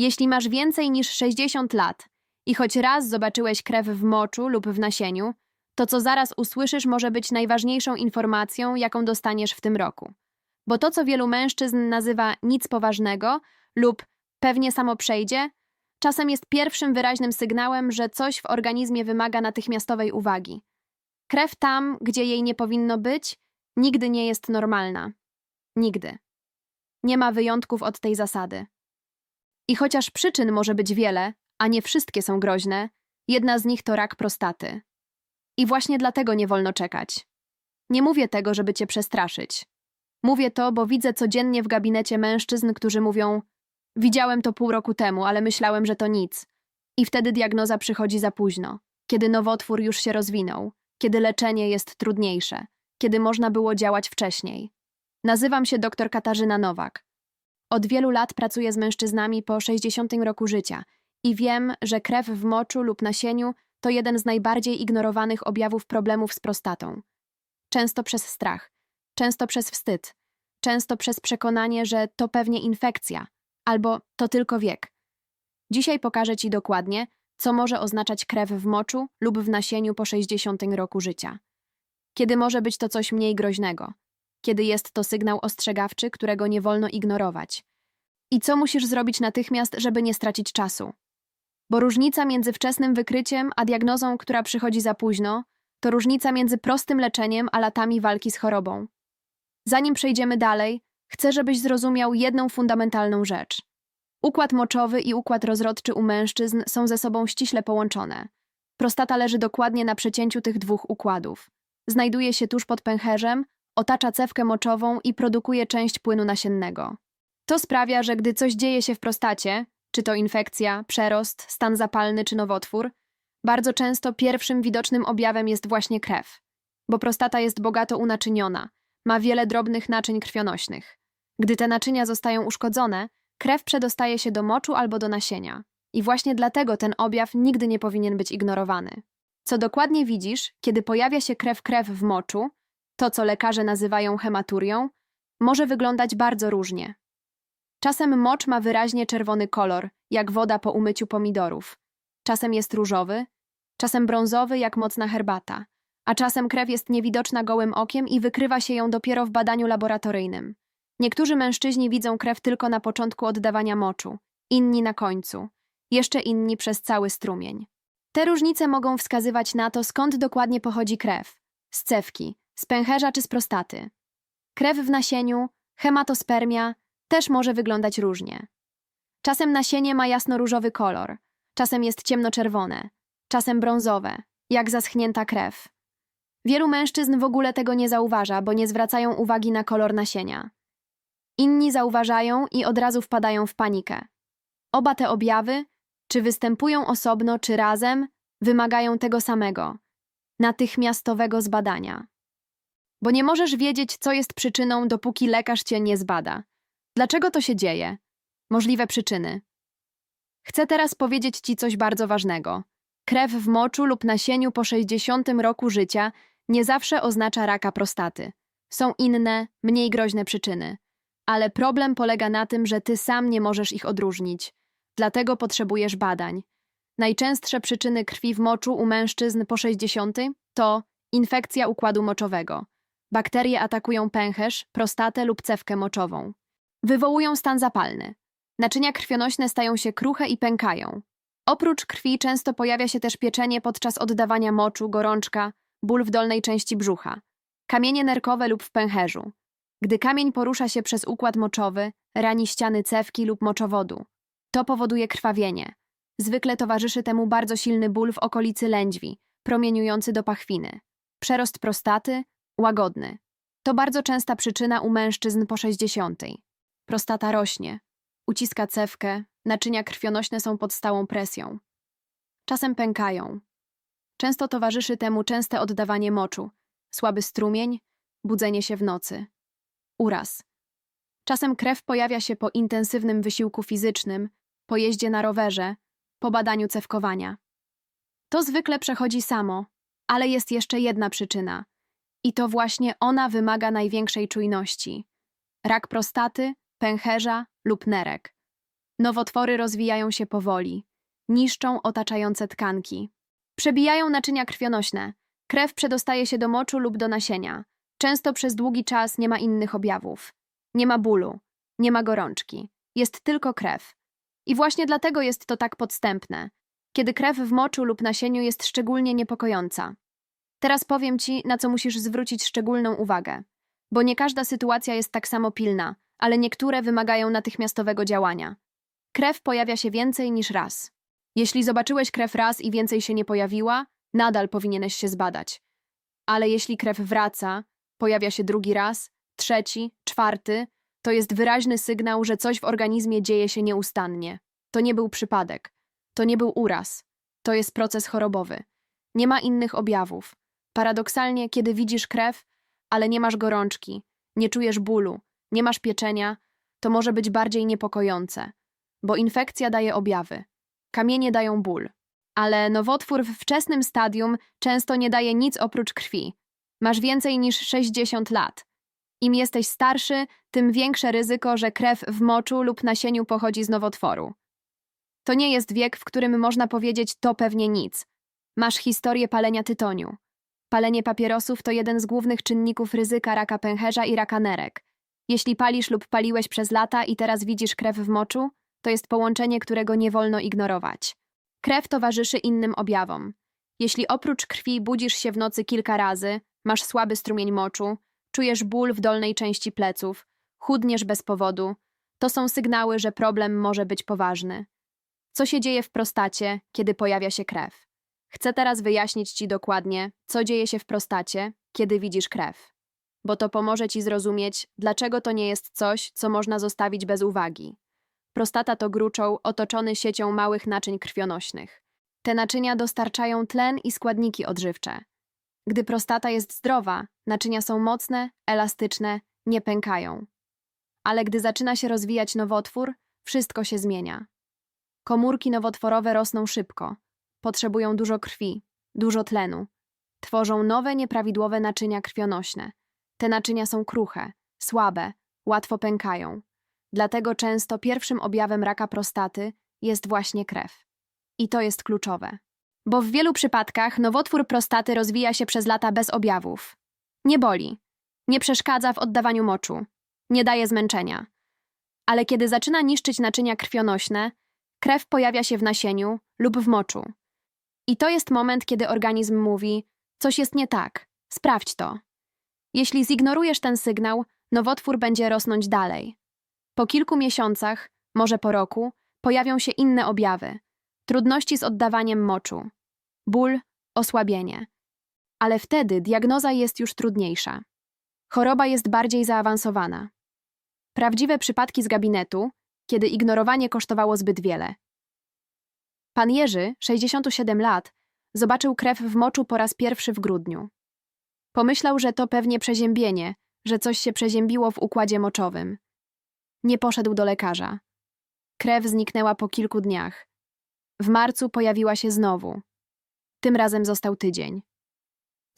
Jeśli masz więcej niż 60 lat i choć raz zobaczyłeś krew w moczu lub w nasieniu, to co zaraz usłyszysz może być najważniejszą informacją, jaką dostaniesz w tym roku. Bo to, co wielu mężczyzn nazywa nic poważnego lub pewnie samo przejdzie, czasem jest pierwszym wyraźnym sygnałem, że coś w organizmie wymaga natychmiastowej uwagi. Krew tam, gdzie jej nie powinno być, nigdy nie jest normalna. Nigdy. Nie ma wyjątków od tej zasady. I chociaż przyczyn może być wiele, a nie wszystkie są groźne, jedna z nich to rak prostaty. I właśnie dlatego nie wolno czekać. Nie mówię tego, żeby cię przestraszyć. Mówię to, bo widzę codziennie w gabinecie mężczyzn, którzy mówią: Widziałem to pół roku temu, ale myślałem, że to nic. I wtedy diagnoza przychodzi za późno, kiedy nowotwór już się rozwinął, kiedy leczenie jest trudniejsze, kiedy można było działać wcześniej. Nazywam się dr Katarzyna Nowak. Od wielu lat pracuję z mężczyznami po 60 roku życia i wiem, że krew w moczu lub nasieniu to jeden z najbardziej ignorowanych objawów problemów z prostatą. Często przez strach, często przez wstyd, często przez przekonanie, że to pewnie infekcja albo to tylko wiek. Dzisiaj pokażę Ci dokładnie, co może oznaczać krew w moczu lub w nasieniu po 60 roku życia. Kiedy może być to coś mniej groźnego, kiedy jest to sygnał ostrzegawczy, którego nie wolno ignorować. I co musisz zrobić natychmiast, żeby nie stracić czasu? Bo różnica między wczesnym wykryciem a diagnozą, która przychodzi za późno, to różnica między prostym leczeniem a latami walki z chorobą. Zanim przejdziemy dalej, chcę, żebyś zrozumiał jedną fundamentalną rzecz. Układ moczowy i układ rozrodczy u mężczyzn są ze sobą ściśle połączone. Prostata leży dokładnie na przecięciu tych dwóch układów. Znajduje się tuż pod pęcherzem, otacza cewkę moczową i produkuje część płynu nasiennego. To sprawia, że gdy coś dzieje się w prostacie, czy to infekcja, przerost, stan zapalny czy nowotwór, bardzo często pierwszym widocznym objawem jest właśnie krew, bo prostata jest bogato unaczyniona, ma wiele drobnych naczyń krwionośnych. Gdy te naczynia zostają uszkodzone, krew przedostaje się do moczu albo do nasienia. I właśnie dlatego ten objaw nigdy nie powinien być ignorowany. Co dokładnie widzisz, kiedy pojawia się krew krew w moczu, to co lekarze nazywają hematurią, może wyglądać bardzo różnie. Czasem mocz ma wyraźnie czerwony kolor, jak woda po umyciu pomidorów. Czasem jest różowy, czasem brązowy, jak mocna herbata, a czasem krew jest niewidoczna gołym okiem i wykrywa się ją dopiero w badaniu laboratoryjnym. Niektórzy mężczyźni widzą krew tylko na początku oddawania moczu, inni na końcu, jeszcze inni przez cały strumień. Te różnice mogą wskazywać na to, skąd dokładnie pochodzi krew z cewki, z pęcherza czy z prostaty. Krew w nasieniu, hematospermia też może wyglądać różnie. Czasem nasienie ma jasno-różowy kolor, czasem jest ciemnoczerwone, czasem brązowe, jak zaschnięta krew. Wielu mężczyzn w ogóle tego nie zauważa, bo nie zwracają uwagi na kolor nasienia. Inni zauważają i od razu wpadają w panikę. Oba te objawy, czy występują osobno, czy razem, wymagają tego samego natychmiastowego zbadania. Bo nie możesz wiedzieć, co jest przyczyną, dopóki lekarz cię nie zbada. Dlaczego to się dzieje? Możliwe przyczyny. Chcę teraz powiedzieć ci coś bardzo ważnego. Krew w moczu lub nasieniu po 60 roku życia nie zawsze oznacza raka prostaty. Są inne, mniej groźne przyczyny. Ale problem polega na tym, że ty sam nie możesz ich odróżnić. Dlatego potrzebujesz badań. Najczęstsze przyczyny krwi w moczu u mężczyzn po 60 to infekcja układu moczowego. Bakterie atakują pęcherz, prostatę lub cewkę moczową. Wywołują stan zapalny. Naczynia krwionośne stają się kruche i pękają. Oprócz krwi często pojawia się też pieczenie podczas oddawania moczu, gorączka, ból w dolnej części brzucha, kamienie nerkowe lub w pęcherzu. Gdy kamień porusza się przez układ moczowy, rani ściany cewki lub moczowodu. To powoduje krwawienie. Zwykle towarzyszy temu bardzo silny ból w okolicy lędźwi, promieniujący do pachwiny. Przerost prostaty, łagodny. To bardzo częsta przyczyna u mężczyzn po 60. Prostata rośnie, uciska cewkę, naczynia krwionośne są pod stałą presją. Czasem pękają. Często towarzyszy temu częste oddawanie moczu, słaby strumień, budzenie się w nocy. Uraz. Czasem krew pojawia się po intensywnym wysiłku fizycznym, po jeździe na rowerze, po badaniu cewkowania. To zwykle przechodzi samo, ale jest jeszcze jedna przyczyna. I to właśnie ona wymaga największej czujności. Rak prostaty, pęcherza lub nerek. Nowotwory rozwijają się powoli, niszczą otaczające tkanki. Przebijają naczynia krwionośne. Krew przedostaje się do moczu lub do nasienia. Często przez długi czas nie ma innych objawów. Nie ma bólu, nie ma gorączki. Jest tylko krew. I właśnie dlatego jest to tak podstępne, kiedy krew w moczu lub nasieniu jest szczególnie niepokojąca. Teraz powiem ci, na co musisz zwrócić szczególną uwagę, bo nie każda sytuacja jest tak samo pilna, ale niektóre wymagają natychmiastowego działania. Krew pojawia się więcej niż raz. Jeśli zobaczyłeś krew raz i więcej się nie pojawiła, nadal powinieneś się zbadać. Ale jeśli krew wraca, pojawia się drugi raz, trzeci, czwarty, to jest wyraźny sygnał, że coś w organizmie dzieje się nieustannie. To nie był przypadek. To nie był uraz. To jest proces chorobowy. Nie ma innych objawów. Paradoksalnie, kiedy widzisz krew, ale nie masz gorączki, nie czujesz bólu, nie masz pieczenia, to może być bardziej niepokojące, bo infekcja daje objawy. Kamienie dają ból. Ale nowotwór w wczesnym stadium często nie daje nic oprócz krwi. Masz więcej niż 60 lat. Im jesteś starszy, tym większe ryzyko, że krew w moczu lub nasieniu pochodzi z nowotworu. To nie jest wiek, w którym można powiedzieć to pewnie nic. Masz historię palenia tytoniu. Palenie papierosów to jeden z głównych czynników ryzyka raka pęcherza i raka nerek. Jeśli palisz lub paliłeś przez lata i teraz widzisz krew w moczu, to jest połączenie, którego nie wolno ignorować. Krew towarzyszy innym objawom. Jeśli oprócz krwi budzisz się w nocy kilka razy, masz słaby strumień moczu, czujesz ból w dolnej części pleców, chudniesz bez powodu, to są sygnały, że problem może być poważny. Co się dzieje w prostacie, kiedy pojawia się krew? Chcę teraz wyjaśnić Ci dokładnie, co dzieje się w prostacie, kiedy widzisz krew. Bo to pomoże Ci zrozumieć, dlaczego to nie jest coś, co można zostawić bez uwagi. Prostata to gruczoł otoczony siecią małych naczyń krwionośnych. Te naczynia dostarczają tlen i składniki odżywcze. Gdy prostata jest zdrowa, naczynia są mocne, elastyczne, nie pękają. Ale gdy zaczyna się rozwijać nowotwór, wszystko się zmienia. Komórki nowotworowe rosną szybko, potrzebują dużo krwi, dużo tlenu. Tworzą nowe, nieprawidłowe naczynia krwionośne. Te naczynia są kruche, słabe, łatwo pękają. Dlatego często pierwszym objawem raka prostaty jest właśnie krew. I to jest kluczowe. Bo w wielu przypadkach nowotwór prostaty rozwija się przez lata bez objawów. Nie boli, nie przeszkadza w oddawaniu moczu, nie daje zmęczenia. Ale kiedy zaczyna niszczyć naczynia krwionośne, krew pojawia się w nasieniu lub w moczu. I to jest moment, kiedy organizm mówi: Coś jest nie tak, sprawdź to. Jeśli zignorujesz ten sygnał, nowotwór będzie rosnąć dalej. Po kilku miesiącach, może po roku, pojawią się inne objawy: trudności z oddawaniem moczu, ból, osłabienie. Ale wtedy diagnoza jest już trudniejsza. Choroba jest bardziej zaawansowana. Prawdziwe przypadki z gabinetu, kiedy ignorowanie kosztowało zbyt wiele. Pan Jerzy, 67 lat, zobaczył krew w moczu po raz pierwszy w grudniu. Pomyślał, że to pewnie przeziębienie, że coś się przeziębiło w układzie moczowym. Nie poszedł do lekarza. Krew zniknęła po kilku dniach. W marcu pojawiła się znowu. Tym razem został tydzień.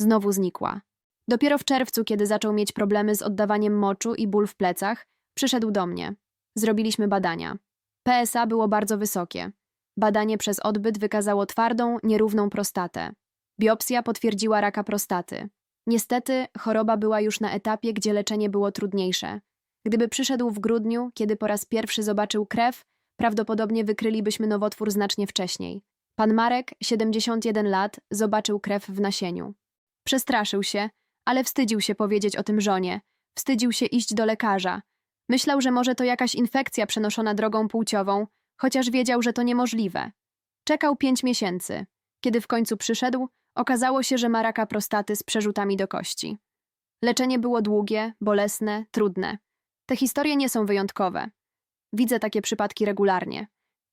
Znowu znikła. Dopiero w czerwcu, kiedy zaczął mieć problemy z oddawaniem moczu i ból w plecach, przyszedł do mnie. Zrobiliśmy badania. PSA było bardzo wysokie. Badanie przez odbyt wykazało twardą, nierówną prostatę. Biopsja potwierdziła raka prostaty. Niestety, choroba była już na etapie, gdzie leczenie było trudniejsze. Gdyby przyszedł w grudniu, kiedy po raz pierwszy zobaczył krew, prawdopodobnie wykrylibyśmy nowotwór znacznie wcześniej. Pan Marek, 71 lat, zobaczył krew w nasieniu. Przestraszył się, ale wstydził się powiedzieć o tym żonie. Wstydził się iść do lekarza. Myślał, że może to jakaś infekcja przenoszona drogą płciową, chociaż wiedział, że to niemożliwe. Czekał pięć miesięcy. Kiedy w końcu przyszedł, okazało się, że ma raka prostaty z przerzutami do kości. Leczenie było długie, bolesne, trudne. Te historie nie są wyjątkowe. Widzę takie przypadki regularnie.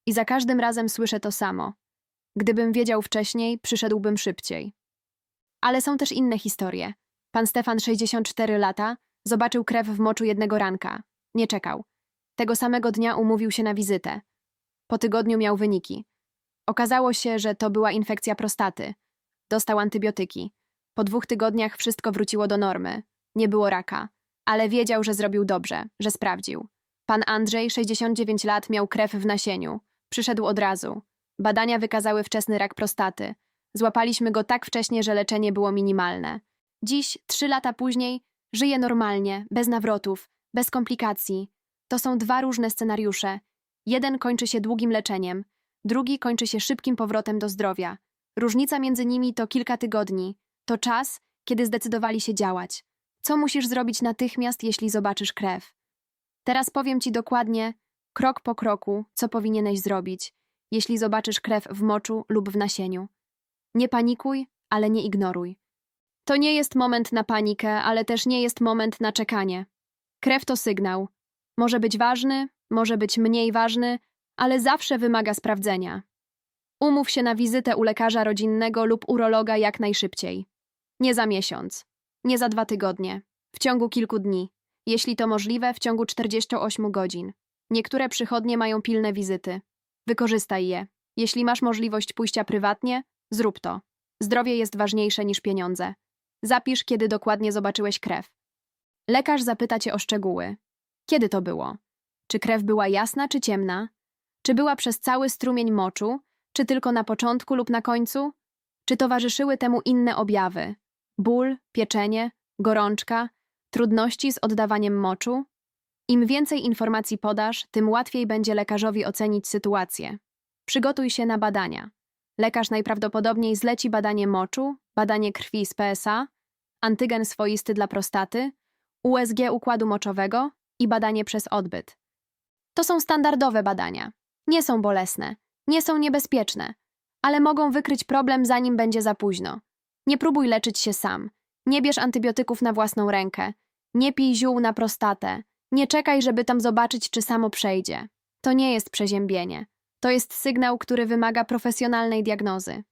I za każdym razem słyszę to samo. Gdybym wiedział wcześniej, przyszedłbym szybciej. Ale są też inne historie. Pan Stefan, 64 lata, zobaczył krew w moczu jednego ranka. Nie czekał. Tego samego dnia umówił się na wizytę. Po tygodniu miał wyniki. Okazało się, że to była infekcja prostaty. Dostał antybiotyki. Po dwóch tygodniach wszystko wróciło do normy. Nie było raka, ale wiedział, że zrobił dobrze, że sprawdził. Pan Andrzej, 69 lat, miał krew w nasieniu. Przyszedł od razu. Badania wykazały wczesny rak prostaty. Złapaliśmy go tak wcześnie, że leczenie było minimalne. Dziś, trzy lata później, żyje normalnie, bez nawrotów, bez komplikacji. To są dwa różne scenariusze. Jeden kończy się długim leczeniem, drugi kończy się szybkim powrotem do zdrowia. Różnica między nimi to kilka tygodni. To czas, kiedy zdecydowali się działać. Co musisz zrobić natychmiast, jeśli zobaczysz krew? Teraz powiem ci dokładnie, krok po kroku, co powinieneś zrobić, jeśli zobaczysz krew w moczu lub w nasieniu. Nie panikuj, ale nie ignoruj. To nie jest moment na panikę, ale też nie jest moment na czekanie. Krew to sygnał. Może być ważny, może być mniej ważny, ale zawsze wymaga sprawdzenia. Umów się na wizytę u lekarza rodzinnego lub urologa jak najszybciej. Nie za miesiąc, nie za dwa tygodnie, w ciągu kilku dni, jeśli to możliwe, w ciągu 48 godzin. Niektóre przychodnie mają pilne wizyty. Wykorzystaj je. Jeśli masz możliwość pójścia prywatnie, zrób to. Zdrowie jest ważniejsze niż pieniądze. Zapisz, kiedy dokładnie zobaczyłeś krew. Lekarz zapyta cię o szczegóły. Kiedy to było? Czy krew była jasna czy ciemna? Czy była przez cały strumień moczu, czy tylko na początku lub na końcu? Czy towarzyszyły temu inne objawy? Ból, pieczenie, gorączka, trudności z oddawaniem moczu? Im więcej informacji podasz, tym łatwiej będzie lekarzowi ocenić sytuację. Przygotuj się na badania. Lekarz najprawdopodobniej zleci badanie moczu, badanie krwi z PSA, antygen swoisty dla prostaty, USG układu moczowego i badanie przez odbyt. To są standardowe badania. Nie są bolesne, nie są niebezpieczne, ale mogą wykryć problem zanim będzie za późno. Nie próbuj leczyć się sam. Nie bierz antybiotyków na własną rękę. Nie pij ziół na prostatę. Nie czekaj, żeby tam zobaczyć, czy samo przejdzie. To nie jest przeziębienie. To jest sygnał, który wymaga profesjonalnej diagnozy.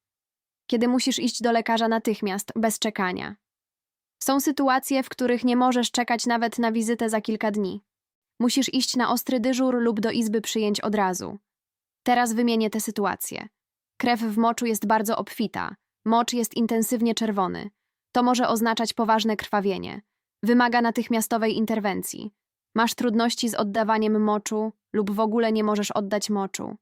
Kiedy musisz iść do lekarza natychmiast, bez czekania. Są sytuacje, w których nie możesz czekać nawet na wizytę za kilka dni. Musisz iść na ostry dyżur lub do izby przyjęć od razu. Teraz wymienię te sytuacje. Krew w moczu jest bardzo obfita, mocz jest intensywnie czerwony. To może oznaczać poważne krwawienie. Wymaga natychmiastowej interwencji. Masz trudności z oddawaniem moczu lub w ogóle nie możesz oddać moczu.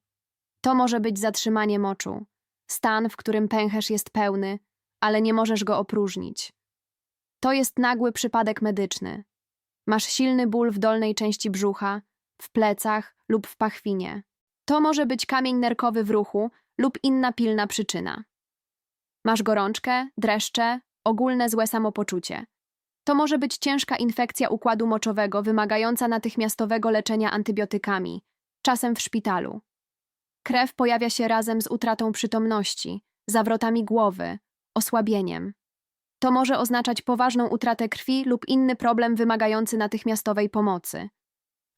To może być zatrzymanie moczu, stan, w którym pęcherz jest pełny, ale nie możesz go opróżnić. To jest nagły przypadek medyczny. Masz silny ból w dolnej części brzucha, w plecach lub w pachwinie. To może być kamień nerkowy w ruchu lub inna pilna przyczyna. Masz gorączkę, dreszcze, ogólne złe samopoczucie. To może być ciężka infekcja układu moczowego wymagająca natychmiastowego leczenia antybiotykami, czasem w szpitalu. Krew pojawia się razem z utratą przytomności, zawrotami głowy, osłabieniem. To może oznaczać poważną utratę krwi lub inny problem wymagający natychmiastowej pomocy.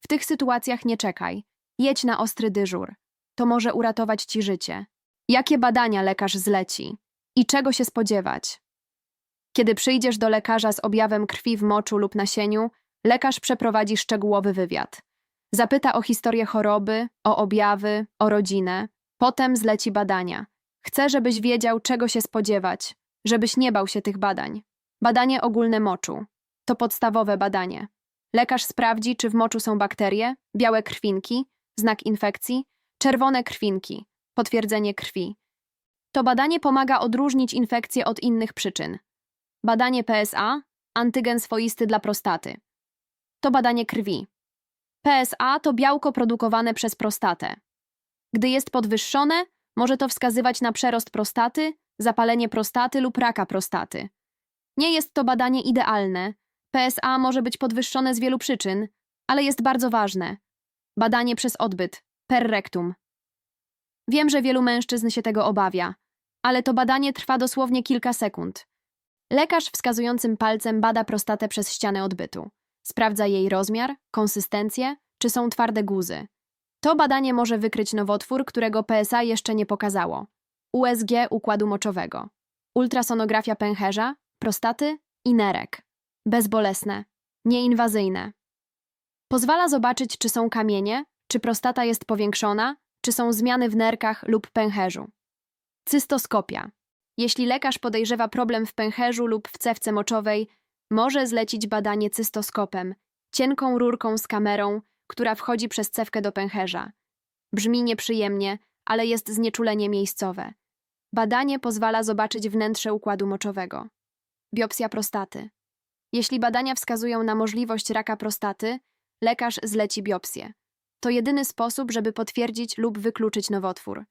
W tych sytuacjach nie czekaj. Jedź na ostry dyżur. To może uratować ci życie. Jakie badania lekarz zleci? I czego się spodziewać? Kiedy przyjdziesz do lekarza z objawem krwi w moczu lub nasieniu, lekarz przeprowadzi szczegółowy wywiad. Zapyta o historię choroby, o objawy, o rodzinę. Potem zleci badania. Chce, żebyś wiedział, czego się spodziewać, żebyś nie bał się tych badań. Badanie ogólne moczu. To podstawowe badanie. Lekarz sprawdzi, czy w moczu są bakterie, białe krwinki, znak infekcji, czerwone krwinki, potwierdzenie krwi. To badanie pomaga odróżnić infekcje od innych przyczyn. Badanie PSA, antygen swoisty dla prostaty. To badanie krwi. PSA to białko produkowane przez prostatę. Gdy jest podwyższone, może to wskazywać na przerost prostaty, zapalenie prostaty lub raka prostaty. Nie jest to badanie idealne. PSA może być podwyższone z wielu przyczyn, ale jest bardzo ważne. Badanie przez odbyt, per rectum. Wiem, że wielu mężczyzn się tego obawia, ale to badanie trwa dosłownie kilka sekund. Lekarz wskazującym palcem bada prostatę przez ścianę odbytu. Sprawdza jej rozmiar, konsystencję, czy są twarde guzy. To badanie może wykryć nowotwór, którego PSA jeszcze nie pokazało. USG układu moczowego, ultrasonografia pęcherza, prostaty i nerek. Bezbolesne, nieinwazyjne. Pozwala zobaczyć, czy są kamienie, czy prostata jest powiększona, czy są zmiany w nerkach lub pęcherzu. Cystoskopia. Jeśli lekarz podejrzewa problem w pęcherzu lub w cewce moczowej, może zlecić badanie cystoskopem, cienką rurką z kamerą, która wchodzi przez cewkę do pęcherza. Brzmi nieprzyjemnie, ale jest znieczulenie miejscowe. Badanie pozwala zobaczyć wnętrze układu moczowego. Biopsja prostaty. Jeśli badania wskazują na możliwość raka prostaty, lekarz zleci biopsję. To jedyny sposób, żeby potwierdzić lub wykluczyć nowotwór.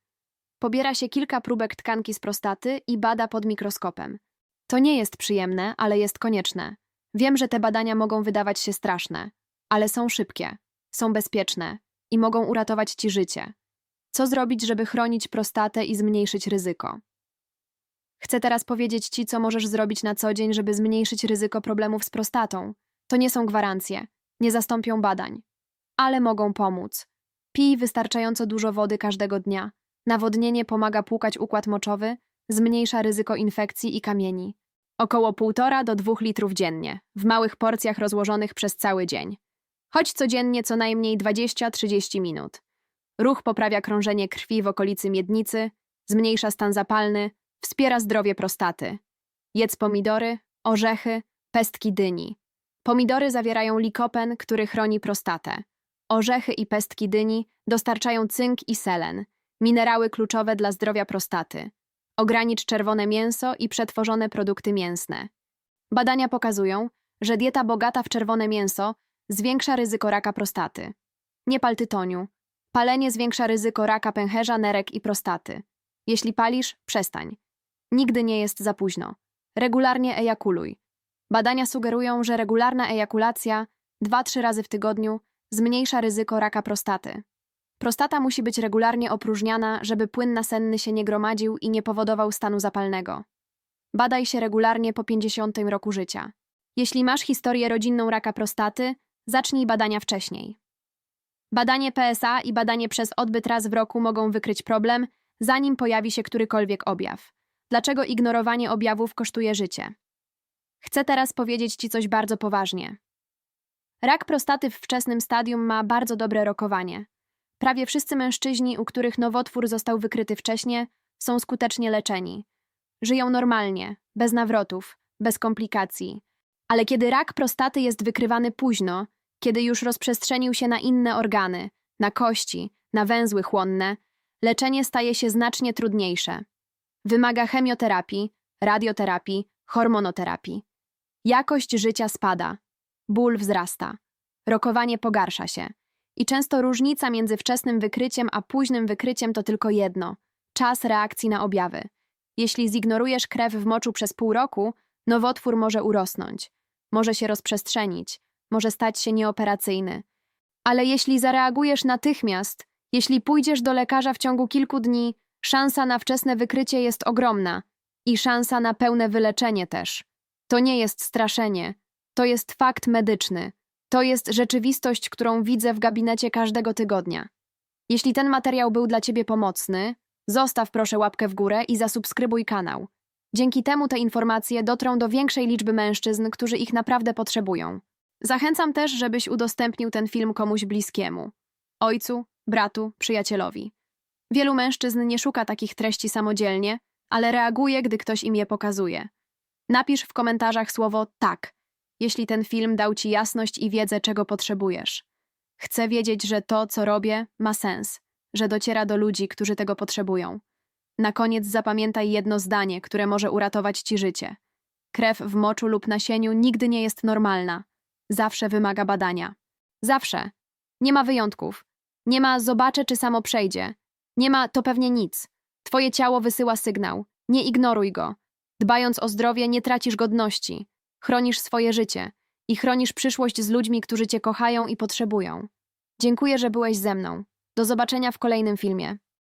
Pobiera się kilka próbek tkanki z prostaty i bada pod mikroskopem. To nie jest przyjemne, ale jest konieczne. Wiem, że te badania mogą wydawać się straszne, ale są szybkie, są bezpieczne i mogą uratować ci życie. Co zrobić, żeby chronić prostatę i zmniejszyć ryzyko? Chcę teraz powiedzieć ci, co możesz zrobić na co dzień, żeby zmniejszyć ryzyko problemów z prostatą. To nie są gwarancje, nie zastąpią badań, ale mogą pomóc. Pij wystarczająco dużo wody każdego dnia. Nawodnienie pomaga płukać układ moczowy, zmniejsza ryzyko infekcji i kamieni. Około 1,5 do 2 litrów dziennie, w małych porcjach rozłożonych przez cały dzień. Chodź codziennie co najmniej 20-30 minut. Ruch poprawia krążenie krwi w okolicy miednicy, zmniejsza stan zapalny, wspiera zdrowie prostaty. Jedz pomidory, orzechy, pestki dyni. Pomidory zawierają likopen, który chroni prostatę. Orzechy i pestki dyni dostarczają cynk i selen, minerały kluczowe dla zdrowia prostaty. Ogranicz czerwone mięso i przetworzone produkty mięsne. Badania pokazują, że dieta bogata w czerwone mięso zwiększa ryzyko raka prostaty. Nie pal tytoniu. Palenie zwiększa ryzyko raka pęcherza, nerek i prostaty. Jeśli palisz, przestań. Nigdy nie jest za późno. Regularnie ejakuluj. Badania sugerują, że regularna ejakulacja 2-3 razy w tygodniu zmniejsza ryzyko raka prostaty. Prostata musi być regularnie opróżniana, żeby płyn nasenny się nie gromadził i nie powodował stanu zapalnego. Badaj się regularnie po 50 roku życia. Jeśli masz historię rodzinną raka prostaty, zacznij badania wcześniej. Badanie PSA i badanie przez odbyt raz w roku mogą wykryć problem, zanim pojawi się którykolwiek objaw. Dlaczego ignorowanie objawów kosztuje życie? Chcę teraz powiedzieć Ci coś bardzo poważnie. Rak prostaty w wczesnym stadium ma bardzo dobre rokowanie. Prawie wszyscy mężczyźni, u których nowotwór został wykryty wcześniej, są skutecznie leczeni. Żyją normalnie, bez nawrotów, bez komplikacji. Ale kiedy rak prostaty jest wykrywany późno, kiedy już rozprzestrzenił się na inne organy, na kości, na węzły chłonne, leczenie staje się znacznie trudniejsze. Wymaga chemioterapii, radioterapii, hormonoterapii. Jakość życia spada, ból wzrasta, rokowanie pogarsza się. I często różnica między wczesnym wykryciem a późnym wykryciem to tylko jedno czas reakcji na objawy. Jeśli zignorujesz krew w moczu przez pół roku, nowotwór może urosnąć, może się rozprzestrzenić, może stać się nieoperacyjny. Ale jeśli zareagujesz natychmiast, jeśli pójdziesz do lekarza w ciągu kilku dni, szansa na wczesne wykrycie jest ogromna i szansa na pełne wyleczenie też. To nie jest straszenie, to jest fakt medyczny. To jest rzeczywistość, którą widzę w gabinecie każdego tygodnia. Jeśli ten materiał był dla Ciebie pomocny, zostaw proszę łapkę w górę i zasubskrybuj kanał. Dzięki temu te informacje dotrą do większej liczby mężczyzn, którzy ich naprawdę potrzebują. Zachęcam też, żebyś udostępnił ten film komuś bliskiemu ojcu, bratu, przyjacielowi. Wielu mężczyzn nie szuka takich treści samodzielnie, ale reaguje, gdy ktoś im je pokazuje. Napisz w komentarzach słowo tak, jeśli ten film dał ci jasność i wiedzę, czego potrzebujesz. Chcę wiedzieć, że to, co robię, ma sens, że dociera do ludzi, którzy tego potrzebują. Na koniec zapamiętaj jedno zdanie, które może uratować ci życie. Krew w moczu lub nasieniu nigdy nie jest normalna. Zawsze wymaga badania. Zawsze. Nie ma wyjątków. Nie ma zobaczę, czy samo przejdzie. Nie ma to pewnie nic. Twoje ciało wysyła sygnał. Nie ignoruj go. Dbając o zdrowie, nie tracisz godności. Chronisz swoje życie i chronisz przyszłość z ludźmi, którzy cię kochają i potrzebują. Dziękuję, że byłeś ze mną. Do zobaczenia w kolejnym filmie.